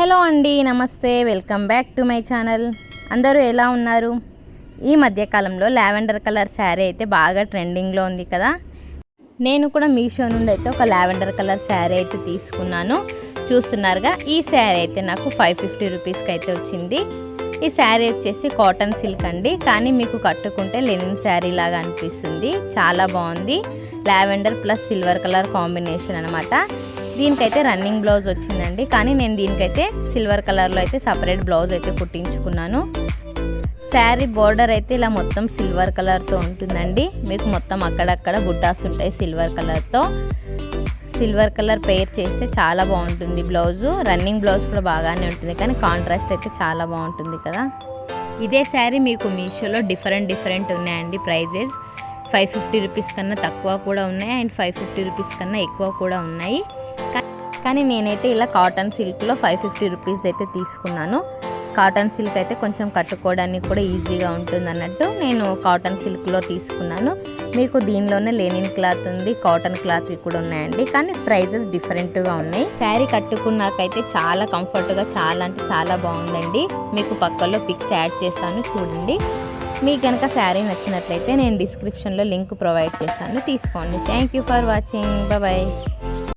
Hello అండి నమస్తే. Welcome back to my channel. అందరూ ఎలా ఉన్నారు? ఈ మధ్యకాలంలో లావెండర్ కలర్ శారీ అయితే బాగా ట్రెండింగ్లో ఉంది కదా. నేను కూడా మీషో నుండి అయితే ఒక లావెండర్ కలర్ శారీ అయితే తీసుకున్నాను. చూస్తున్నారుగా ఈ శారీ అయితే నాకు ఫైవ్ ఫిఫ్టీ రూపీస్కి అయితే వచ్చింది. ఈ శారీ వచ్చేసి కాటన్ సిల్క్ అండి. కానీ మీకు కట్టుకుంటే లెనిన్ శారీ లాగా అనిపిస్తుంది. చాలా బాగుంది. Lavender plus silver colour combination అనమాట దీనికైతే రన్నింగ్ బ్లౌజ్ వచ్చిందండి. కానీ నేను దీనికైతే సిల్వర్ కలర్లో అయితే సపరేట్ బ్లౌజ్ అయితే కుట్టించుకున్నాను. శారీ బోర్డర్ అయితే ఇలా మొత్తం సిల్వర్ కలర్తో ఉంటుందండి. మీకు మొత్తం అక్కడక్కడ బుట్టాస్ ఉంటాయి సిల్వర్ కలర్తో సిల్వర్ కలర్ పేర్ చేస్తే చాలా బాగుంటుంది బ్లౌజు రన్నింగ్ బ్లౌజ్ కూడా బాగానే ఉంటుంది. కానీ కాంట్రాస్ట్ అయితే చాలా బాగుంటుంది కదా. ఇదే శారీ మీకు మీషోలో డిఫరెంట్ డిఫరెంట్ ఉన్నాయండి ప్రైజెస్ ఫైవ్ ఫిఫ్టీ రూపీస్ కన్నా తక్కువ కూడా ఉన్నాయి. అండ్ ఫైవ్ ఫిఫ్టీ రూపీస్ కన్నా ఎక్కువ కూడా ఉన్నాయి. కానీ నేనైతే ఇలా కాటన్ సిల్క్లో ఫైవ్ ఫిఫ్టీ రూపీస్ అయితే తీసుకున్నాను. కాటన్ సిల్క్ అయితే కొంచెం కట్టుకోవడానికి కూడా ఈజీగా ఉంటుంది అన్నట్టు నేను కాటన్ సిల్క్లో తీసుకున్నాను. మీకు దీనిలోనే లెనిన్ క్లాత్ ఉంది కాటన్ క్లాత్ కూడా ఉన్నాయండి. కానీ ప్రైజెస్ డిఫరెంట్గా ఉన్నాయి. శారీ కట్టుకున్నాకైతే చాలా కంఫర్ట్గా చాలా అంటే చాలా బాగుందండి. మీకు పక్కలో పిక్స్ యాడ్ చేస్తాను చూడండి. మీకు కనుక శారీ నచ్చినట్లయితే నేను డిస్క్రిప్షన్లో లింక్ ప్రొవైడ్ చేస్తాను తీసుకోండి. Thank you for watching bye